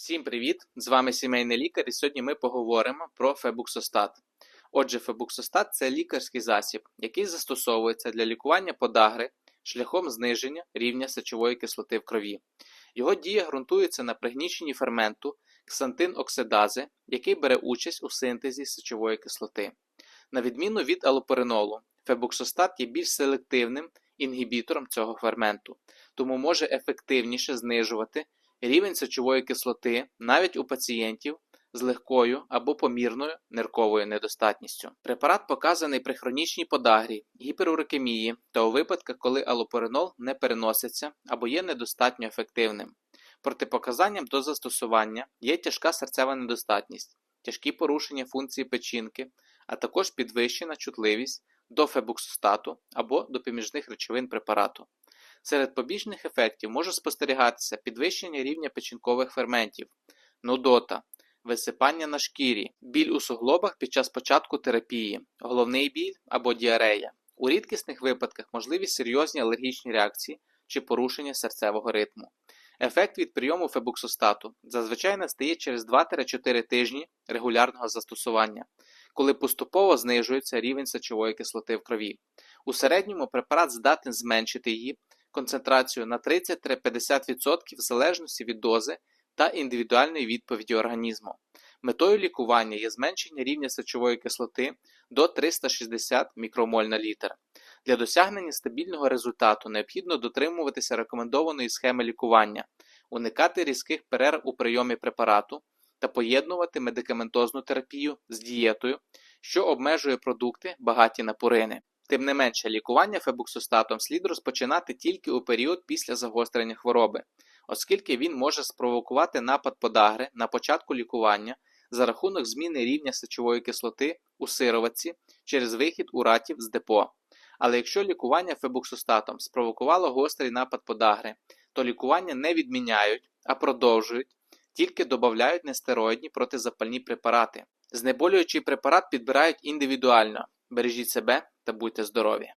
Всім привіт! З вами сімейний лікар, і сьогодні ми поговоримо про фебуксостат. Отже, фебуксостат це лікарський засіб, який застосовується для лікування подагри шляхом зниження рівня сечової кислоти в крові. Його дія ґрунтується на пригніченні ферменту ксантин-оксидази, який бере участь у синтезі сечової кислоти. На відміну від алопоринолу, фебуксостат є більш селективним інгібітором цього ферменту, тому може ефективніше знижувати рівень сечової кислоти навіть у пацієнтів з легкою або помірною нирковою недостатністю. Препарат показаний при хронічній подагрі, гіперурикемії та у випадках, коли алопоринол не переноситься або є недостатньо ефективним. Протипоказанням до застосування є тяжка серцева недостатність, тяжкі порушення функції печінки, а також підвищена чутливість до фебуксостату або допоміжних речовин препарату. Серед побічних ефектів може спостерігатися підвищення рівня печінкових ферментів, нудота, висипання на шкірі, біль у суглобах під час початку терапії, головний біль або діарея. У рідкісних випадках можливі серйозні алергічні реакції чи порушення серцевого ритму. Ефект від прийому фебуксостату зазвичай настає через 2-4 тижні регулярного застосування, коли поступово знижується рівень сечової кислоти в крові. У середньому препарат здатен зменшити її концентрацію на 30-50% в залежності від дози та індивідуальної відповіді організму. Метою лікування є зменшення рівня сечової кислоти до 360 мікромоль на літр. Для досягнення стабільного результату необхідно дотримуватися рекомендованої схеми лікування, уникати різких перерв у прийомі препарату та поєднувати медикаментозну терапію з дієтою, що обмежує продукти, багаті на пурини. Тим не менше, лікування фебуксостатом слід розпочинати тільки у період після загострення хвороби, оскільки він може спровокувати напад подагри на початку лікування за рахунок зміни рівня сечової кислоти у сироватці через вихід уратів з депо. Але якщо лікування фебуксостатом спровокувало гострий напад подагри, то лікування не відміняють, а продовжують, тільки додають нестероїдні протизапальні препарати. Знеболюючий препарат підбирають індивідуально. Бережіть себе та будьте здорові!